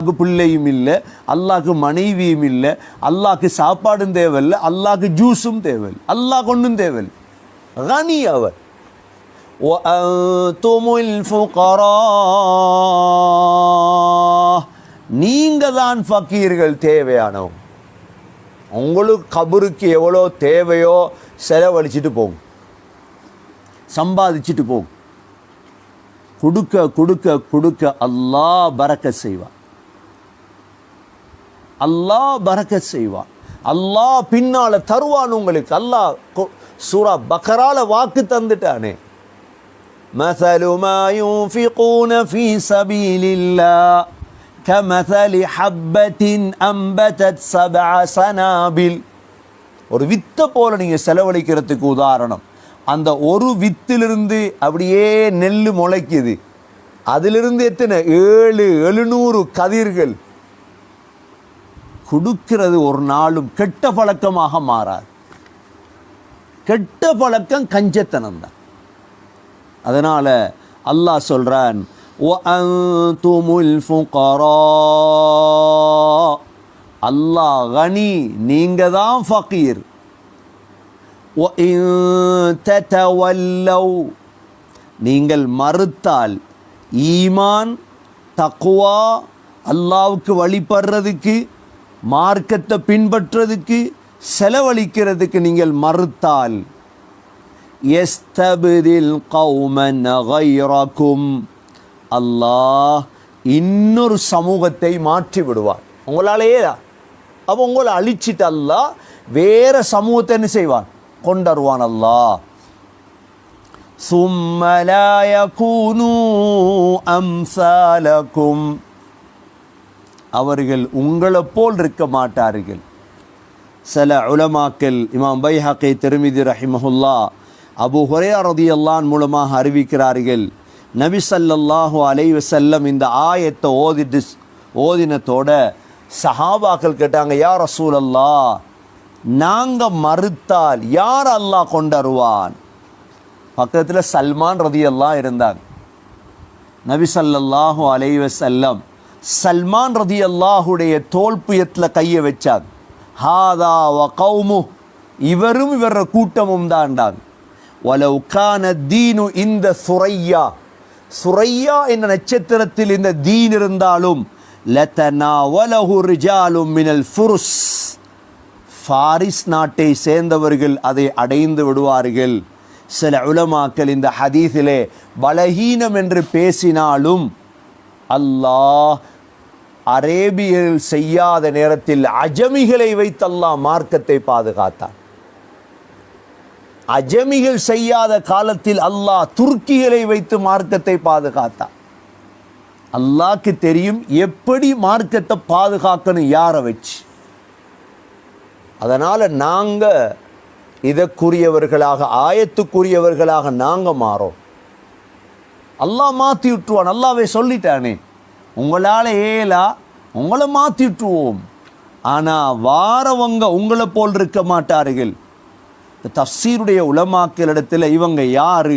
அல்லாஹ்க்கு பிள்ளையும் இல்லை அல்லாஹ்க்கு மனைவியும் இல்லை அல்லாஹ்க்கு சாப்பாடும் தேவையில்லை அல்லாஹ்க்கு ஜூஸும் தேவை அல்லாஹ் கொண்டும் தேவையில்லை. கனி அவர். நீங்கள் தான் ஃபக்கீர்கள் தேவையானவங்க. உங்களுக்கு கபருக்கு எவ்வளோ தேவையோ செலவழிச்சிட்டு போகும் சம்பாதிச்சுட்டு போகும் கொடுக்க கொடுக்க கொடுக்க அல்லாஹ் பறக்க செய்வான். அல்லாஹ் பறக்க செய்வான் அல்லாஹ் பின்னால தருவான் உங்களுக்கு அல்லாஹ் கொ- சூரா பக்கரால வாக்கு தந்துட்டானே مثل ما ينفقون في سبيل الله كمثل حبة أنبتت سبع سنابل ஒரு வித்தை போல நீங்க செலவழிக்கிறதுக்கு உதாரணம் அந்த ஒரு வித்திலிருந்து அப்படியே நெல் முளைக்குது அதிலிருந்து எத்தனை ஏழு எழுநூறு கதிர்கள் கொடுக்கிறது ஒரு நாளும் கெட்ட பழக்கமாக மாறாது. கெட்ட பழக்கம் கஞ்சத்தனம் தான். அதனால் அல்லாஹ் சொல்கிறான் அல்லாஹ் கனி நீங்கள் தான் ஃபக்கீர் நீங்கள் மறுத்தால் ஈமான் தக்குவா அல்லாவுக்கு வழிபடுறதுக்கு மார்க்கத்தை பின்பற்றுறதுக்கு செலவழிக்கிறதுக்கு நீங்கள் மறுத்தால் எஸ்தபிதில் கௌமன் அல்லாஹ் இன்னொரு சமூகத்தை மாற்றி விடுவார் உங்களாலேயே அப்போ உங்களை அழிச்சிட்டு அல்லா வேற சமூகத்தை என்ன செய்வான்? கொண்டருவான் அல்லா சும்மலாய கூனு அம்சாலக்கும் அவர்கள் உங்களைப் போல் இருக்க மாட்டார்கள். சில உலமாக்கள் இமாம் பைஹாக்கை திருமிதி ரஹிமஹுல்லா அபு ஹுரே ரதியல்லான் மூலமாக அறிவிக்கிறார்கள் நபி சல்லல்லாஹு அலைஹி செல்லம் இந்த ஆயத்தை ஓதிட்டு ஓதினத்தோட சஹாபாக்கள் கேட்டாங்க யா ரசூலல்லா நாங்கள் மறுத்தால் யார் அல்லாஹ் கொண்டருவான்? பக்கத்தில் சல்மான் ரதியெல்லாம் இருந்தாங்க. நபி சல்லல்லாஹு அலைவ செல்லம் சல்மான் ரதி அல்லாஹுடைய தோல்புயத்தில் கையை வச்சாங்க ஹாதா வ கௌமு இவரும் இவர கூட்டமும் தாண்டாங்க வலவு கான தீனு இந்த சுரையா சுரையா என்ற நட்சத்திரத்தில் இந்த தீன் இருந்தாலும் லதனா வலஹு ரிஜாலும் மினல் ஃபுருஸ். ஃபாரிஸ் நாட்டை சேர்ந்தவர்கள் அதை அடைந்து விடுவார்கள். சில உலமாக்கள் இந்த ஹதீஸிலே பலஹீனம் என்று பேசினாலும் அல்லாஹ் அரேபியர்கள் செய்யாத நேரத்தில் அஜமிகளை வைத்து அல்லாஹ் மார்க்கத்தை பாதுகாத்தான். அஜமிகள் செய்யாத காலத்தில் அல்லாஹ் துருக்கிகளை வைத்து மார்க்கத்தை பாதுகாத்தார் அல்லாக்கு தெரியும் எப்படி மார்க்கத்தை பாதுகாக்கணும் யாரை வச்சு. அதனால் நாங்கள் இதற்குரியவர்களாக ஆயத்துக்குரியவர்களாக நாங்கள் மாறோம். அல்லாஹ் மாற்றி விட்டுருவான். அல்லாவே சொல்லிட்டானே. உங்களால் ஏலா உங்களை மாற்றிட்டுவோம் ஆனால் வாரவங்க உங்களை போல் இருக்க மாட்டார்கள். இந்த தஃசீருடைய உலமாக்களிடத்தில் இவங்க யார்?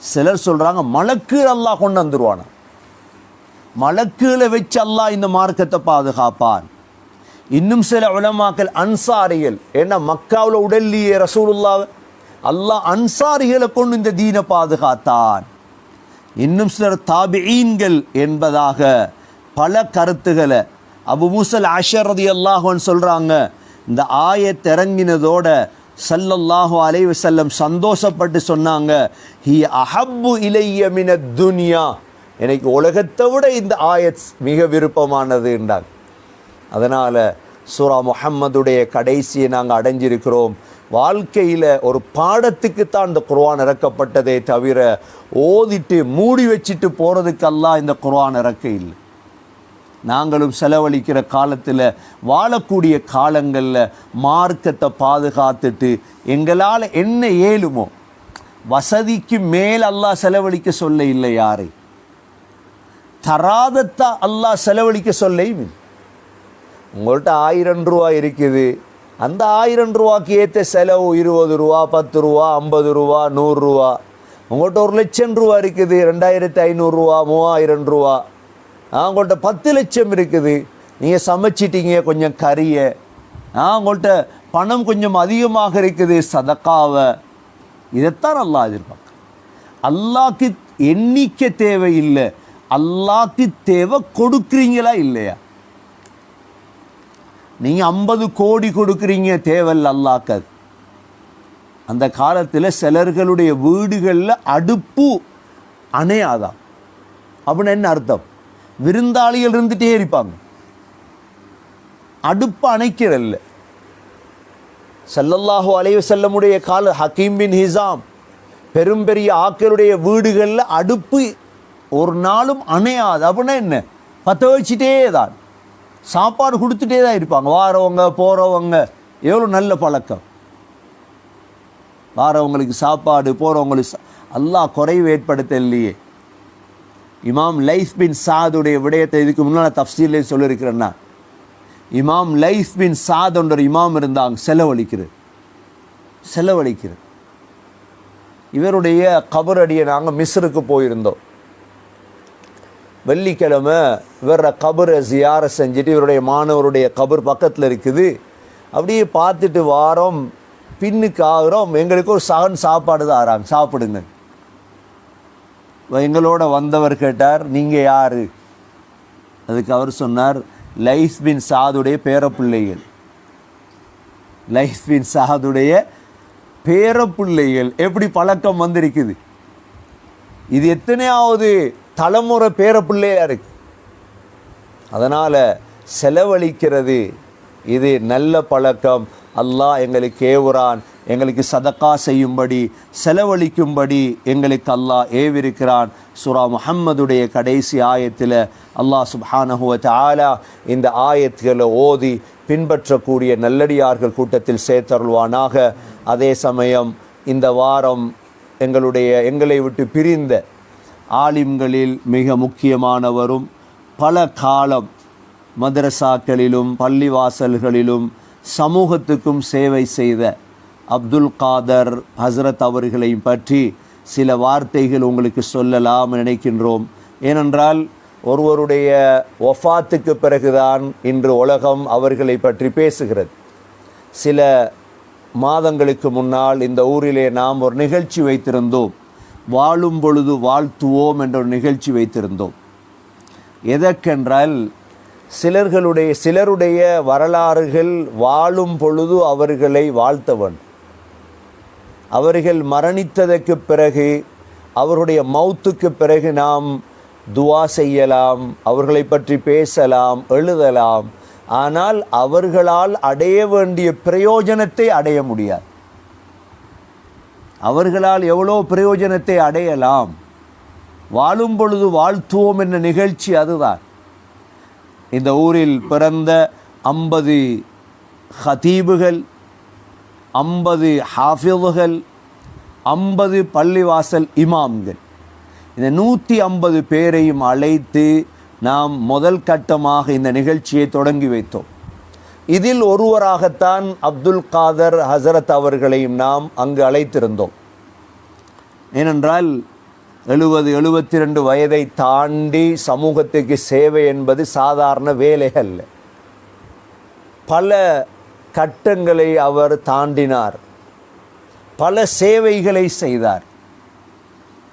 சிலர் சொல்கிறாங்க மலக்கு அல்லாஹ் கொண்டு வந்துருவானா? மலக்குகளை வச்சு அல்லாஹ் இந்த மார்க்கத்தை பாதுகாப்பான். இன்னும் சில உலமாக்கள் அன்சாரிகள் ஏன்னா மக்காவில் உடல்லையே ரசூலுல்லாஹ் அல்லாஹ் அன்சாரிகளை கொண்டு இந்த தீனை பாதுகாத்தான். இன்னும் சிலர் தாபியீன்கள் என்பதாக பல கருத்துக்களை அபு மூசல் அஷரதி அல்லாஹுன்னு சொல்கிறாங்க இந்த ஆய திறங்கினதோட சல்லல்லாஹு அலைவு செல்லம் சந்தோஷப்பட்டு சொன்னாங்க. ஹி அஹப்பு இலைய மின துனியா. எனக்கு உலகத்தை விட இந்த ஆயத் மிக விருப்பமானது என்றாங்க. அதனால் சூரா முஹம்மதுடைய கடைசியை நாங்கள் அடைஞ்சிருக்கிறோம். வாழ்க்கையில் ஒரு பாடத்துக்குத்தான் இந்த குர்வான் இறக்கப்பட்டதே தவிர ஓதிட்டு மூடி வச்சுட்டு போகிறதுக்கெல்லாம் இந்த குர்வான் இறக்க இல்லை. நாங்களும் செலவழிக்கிற காலத்தில் வாழக்கூடிய காலங்களில் மார்க்கத்தை பாதுகாத்துட்டு எங்களால் என்ன ஏழுமோ வசதிக்கு மேல் அல்லாஹ் செலவழிக்க சொல்ல இல்லை யாரை? தராதத்தா அல்லாஹ் செலவழிக்க சொல்லையும் உங்கள்கிட்ட ஆயிரம் ரூபா இருக்குது அந்த ஆயிரம் ரூபாய்க்கு ஏற்ற செலவு இருபது ரூபா பத்து ரூபா ஐம்பது ரூபா நூறுரூவா உங்கள்கிட்ட ஒரு லட்சம் ரூபா இருக்குது ரெண்டாயிரத்தி ஐநூறுரூவா மூவாயிரம் ரூபா. ஆ, உங்கள்கிட்ட பத்து லட்சம் இருக்குது. நீங்கள் சமைச்சிட்டீங்க கொஞ்சம் கறியை. ஆ பணம் கொஞ்சம் அதிகமாக இருக்குது சதக்காவை. இதைத்தான் நல்லா எதிர்பார்க்க அல்லாக்கு எண்ணிக்கை தேவை இல்லை அல்லாஹ்க்கு தேவை கொடுக்குறீங்களா இல்லையா? நீங்கள் ஐம்பது கோடி கொடுக்குறீங்க தேவல் அல்லாக்க. அந்த காலத்தில் சிலர்களுடைய வீடுகளில் அடுப்பு அணையாதான் அப்படின்னு என்ன அர்த்தம்? விருந்தாளிகள் இருந்துட்டே இருப்பாங்க. அடுப்பு அணைக்கிறல்ல. செல்லல்லாஹோ அலைஹி செல்லமுடைய கால ஹக்கீம் பின் ஹிசாம் பெரும் பெரிய ஆக்களுடைய வீடுகளில் அடுப்பு ஒரு நாளும் அணையாது. அப்படின்னா என்ன? பற்ற வச்சுட்டே தான் சாப்பாடு கொடுத்துட்டே தான் இருப்பாங்க. வாரவங்க போகிறவங்க எவ்வளோ நல்ல பழக்கம். வாரவங்களுக்கு சாப்பாடு போகிறவங்களுக்கு சா- அல்லாஹ் குறைவு ஏற்படுத்த இல்லையே இமாம் லைஃப் பின் சாதுடைய விடயத்தை இதுக்கு முன்னால் தஃப்சீலே சொல்லியிருக்கிறேன்னா இமாம் லைஃப் பின் சாதுன்ற இமாம் இருந்தாங்க செலவழிக்கிறது. செலவழிக்கிறது. இவருடைய கபரடியை நாங்கள் மிஸ்ருக்கு போயிருந்தோம். வெள்ளிக்கிழமை இவரோட கபரை ஜியார செஞ்சுட்டு இவருடைய மாணவருடைய கபர் பக்கத்தில் இருக்குது. அப்படியே பார்த்துட்டு வாரோம் பின்னுக்கு ஆகிறோம். எங்களுக்கு ஒரு சகன் சாப்பாடு தான் ஆறாங்க சாப்பிடுங்க. எங்களோட வந்தவர் கேட்டார் நீங்கள் யார்? அதுக்கு அவர் சொன்னார் லைஃப் பின் சாதுடைய பேரப்பிள்ளைகள். லைஃப் பின் சாதுடைய பேரப்பிள்ளைகள். எப்படி பழக்கம் வந்திருக்குது? இது எத்தனையாவது தலைமுறை பேரப்பிள்ளையா இருக்கு. அதனால் செலவழிக்கிறது இது நல்ல பழக்கம். அல்லாஹ் எங்களுக்கு ஏவுறான் எங்களுக்கு சதக்கா செய்யும்படி செலவழிக்கும்படி எங்களுக்கு அல்லாஹ் ஏவிருக்கிறான். சுரா முஹம்மதுடைய கடைசி ஆயத்தில் அல்லாஹ் சுஹானஹுவத் ஆலா இந்த ஆயத்துகளை ஓதி பின்பற்றக்கூடிய நல்லடியார்கள் கூட்டத்தில் சேர்த்தருள்வானாக. அதே சமயம் இந்த வாரம் எங்களுடைய எங்களை விட்டு பிரிந்த ஆலிம்களில் மிக முக்கியமானவரும் பல காலம் மதரசாக்களிலும் பள்ளிவாசல்களிலும் சமூகத்துக்கும் சேவை செய்த அப்துல் காதர் ஹஸ்ரத் அவர்களை பற்றி சில வார்த்தைகள் உங்களுக்கு சொல்லலாம் நினைக்கின்றோம். ஏனென்றால் ஒருவருடைய ஒஃபாத்துக்கு பிறகுதான் இன்று உலகம் அவர்களை பற்றி பேசுகிறது. சில மாதங்களுக்கு முன்னால் இந்த ஊரிலே நாம் ஒரு நிகழ்ச்சி வைத்திருந்தோம். வாழும் பொழுது வாழ்த்துவோம் என்ற ஒரு நிகழ்ச்சி வைத்திருந்தோம். எதற்கென்றால் சிலர்களுடைய சிலருடைய வரலாறுகள் வாழும் பொழுது அவர்களை வாழ்த்தவன். அவர்கள் மரணித்ததற்கு பிறகு அவருடைய மௌத்துக்கு பிறகு நாம் துவா செய்யலாம் அவர்களை பற்றி பேசலாம் எழுதலாம். ஆனால் அவர்களால் அடைய வேண்டிய பிரயோஜனத்தை அடைய முடியாது. அவர்களால் எவ்வளோ பிரயோஜனத்தை அடையலாம்? வாழும் பொழுது வாழ்த்துவோம் என்ற நிகழ்ச்சி அதுதான். இந்த ஊரில் பிறந்த ஐம்பது ஹதீபுகள் ஐம்பது ஹாஃபிதுகள் ஐம்பது பள்ளிவாசல் இமாம்கள். இந்த நூற்றி ஐம்பது பேரையும் அழைத்து நாம் முதல் கட்டமாக இந்த நிகழ்ச்சியை தொடங்கி வைத்தோம். இதில் ஒருவராகத்தான் அப்துல் காதர் ஹசரத் அவர்களையும் நாம் அங்கு அழைத்திருந்தோம். ஏனென்றால் எழுபது எழுபத்தி ரெண்டு வயதை தாண்டி சமூகத்துக்கு சேவை என்பது சாதாரண வேலை அல்ல. பல கட்டங்களை அவர் தாண்டினார். பல சேவைகளை செய்தார்.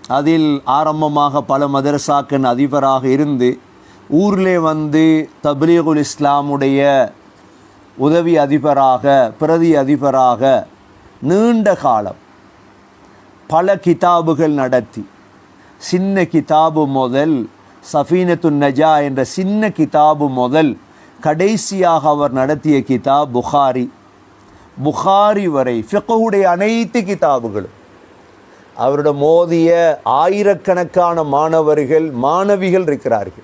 அதில் ஆரம்பமாக பல மதரசாக்கின் அதிபராக இருந்து ஊரிலே வந்து தப்லீகுல் இஸ்லாமுடைய உதவி அதிபராக பிரதி அதிபராக நீண்ட காலம் பல கிதாபுகள் நடத்தி. சின்ன கிதாபு முதல் சஃபீனத்து நஜா என்ற சின்ன கிதாபு முதல் கடைசியாக அவர் நடத்திய கிதாப் புகாரி. புகாரி வரை ஃபிகவுடைய அனைத்து கிதாபுகளும். அவரிடம் மோதிய ஆயிரக்கணக்கான மாணவர்கள் மாணவிகள் இருக்கிறார்கள்.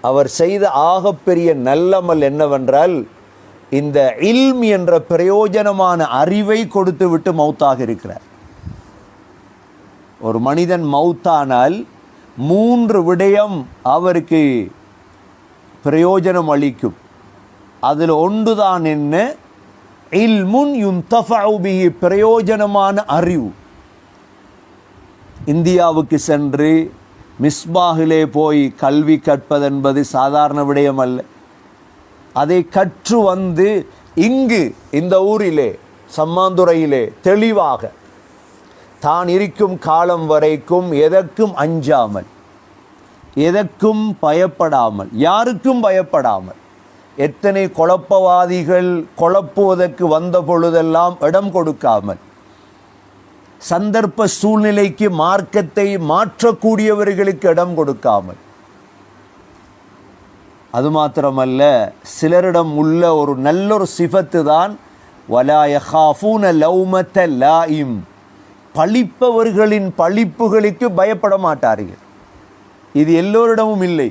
அவர் செய்த ஆகப்பெரிய நல்லமல் என்னவென்றால் இந்த இல்ம் என்ற பிரயோஜனமான அறிவை கொடுத்து விட்டு மௌத்தாக இருக்கிறார். ஒரு மனிதன் மௌத்தானால் மூன்று விடயம் அவருக்கு பிரயோஜனம் அளிக்கும். அதில் ஒன்றுதான் என்ன? இல்முன் யும்தஃபஉ பிஹி பிரயோஜனமான அறிவு. இந்தியாவுக்கு சென்று மிஸ்பாகிலே போய் கல்வி கற்பதென்பது சாதாரண விடயம் அல்ல. அதை கற்று வந்து இங்கு இந்த ஊரிலே சம்மாந்துறையிலே தெளிவாக தான் இருக்கும் காலம் வரைக்கும் எதற்கும் அஞ்சாமல் எதற்கும் பயப்படாமல் யாருக்கும் பயப்படாமல் எத்தனை குழப்பவாதிகள் குழப்புவதற்கு வந்த பொழுதெல்லாம் இடம் கொடுக்காமல் சந்தர்ப்ப சூழ்நிலைக்கு மார்க்கத்தை மாற்றக்கூடியவர்களுக்கு இடம் கொடுக்காமல் அது மாத்திரமல்ல சிலரிடம் உள்ள ஒரு நல்ல ஒரு சிஃபத்து தான் வலாயஹாஃபூன லௌமத்த லாயிம் பழிப்பவர்களின் பழிப்புகளுக்கு பயப்பட மாட்டார்கள். இது எல்லோரிடமும் இல்லை.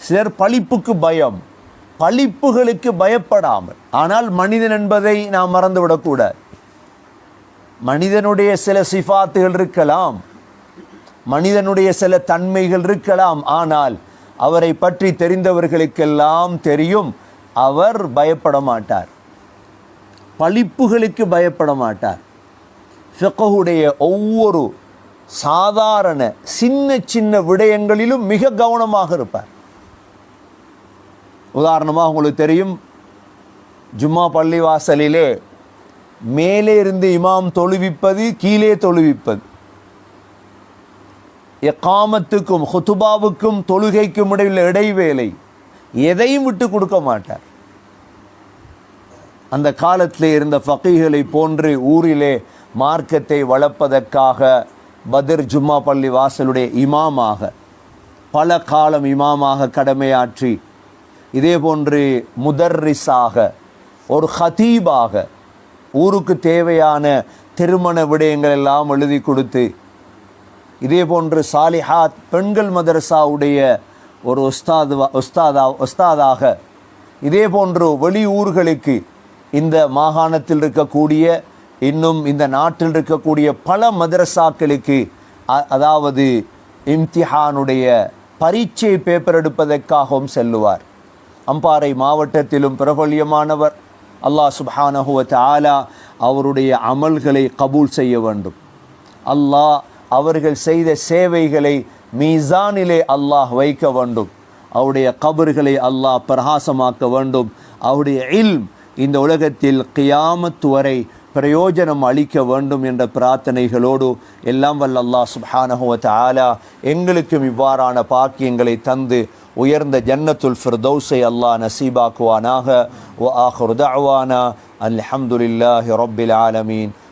சிலர் பழிப்புக்கு பயம் பழிப்புகளுக்கு பயப்படாமல். ஆனால் மனிதன் என்பதை நாம் மறந்துவிடக்கூடாது. மனிதனுடைய சில சிஃபாத்துகள் இருக்கலாம் மனிதனுடைய சில தன்மைகள் இருக்கலாம் ஆனால் அவரை பற்றி தெரிந்தவர்களுக்கெல்லாம் தெரியும். அவர் பயப்பட மாட்டார். பழிப்புகளுக்கு பயப்பட மாட்டார். ஃபிகஹுடைய ஒவ்வொரு சாதாரண சின்ன சின்ன விடயங்களிலும் மிக கவனமாக இருப்பார். உதாரணமாக உங்களுக்கு தெரியும் ஜும்மா பள்ளிவாசலிலே மேலே இருந்து இமாம் தொழுவிப்பது கீழே தொழுவிப்பது. எக்காமத்துக்கும் ஹுத்துபாவுக்கும் தொழுகைக்கும் இடையில் இடைவேளை எதையும் விட்டு கொடுக்க மாட்டார். அந்த காலத்திலே இருந்த ஃபக்கீகளை போன்று ஊரிலே மார்க்கத்தை வளர்ப்பதற்காக பத்ர் ஜும்மா பள்ளி வாசலுடைய இமாமாக பல காலம் இமாமாக கடமையாற்றி இதே போன்று முதர்ரிஸாக ஒரு ஹதீபாக ஊருக்கு தேவையான திருமண விடயங்கள் எல்லாம் எழுதி கொடுத்து இதே போன்று சாலிஹாத் பெண்கள் மதரசாவுடைய ஒரு உஸ்தாது உஸ்தாதா உஸ்தாதாக இதே போன்று வெளி ஊர்களுக்கு இந்த மாகாணத்தில் இருக்கக்கூடிய இன்னும் இந்த நாட்டில் இருக்கக்கூடிய பல மதரசாக்களுக்கு அதாவது இம்திஹானுடைய பரீட்சை பேப்பர் எடுப்பதற்காகவும் செல்லுவார். அம்பாறை மாவட்டத்திலும் பிரபல்யமானவர். அல்லாஹ் சுப்ஹானஹு வ அவருடைய அமல்களை கபூல் செய்ய வேண்டும். அல்லாஹ் அவர்கள் செய்த சேவைகளை மீசானிலே அல்லாஹ் வைக்க வேண்டும். அவருடைய கபர்களை அல்லாஹ் பிரகாசமாக்க வேண்டும். அவருடைய இல்ம் இந்த உலகத்தில் கியாமத்து வரை பிரயோஜனம் அளிக்க வேண்டும் என்ற பிரார்த்தனைகளோடு எல்லாம் வல்ல அல்லாஹ் சுப்ஹானஹு ஆலா எங்களுக்கும் இவ்வாறான பாக்கியங்களை தந்து உயர்ந்த ஜன்னத்துல் ஃபிர்தௌஸை அல்லாஹ் நசீபாக்குவானாக. வ ஆஹிரு தஅவானா. அல்ஹம்துலில்லாஹி ரொப்பில் ஆலமீன்.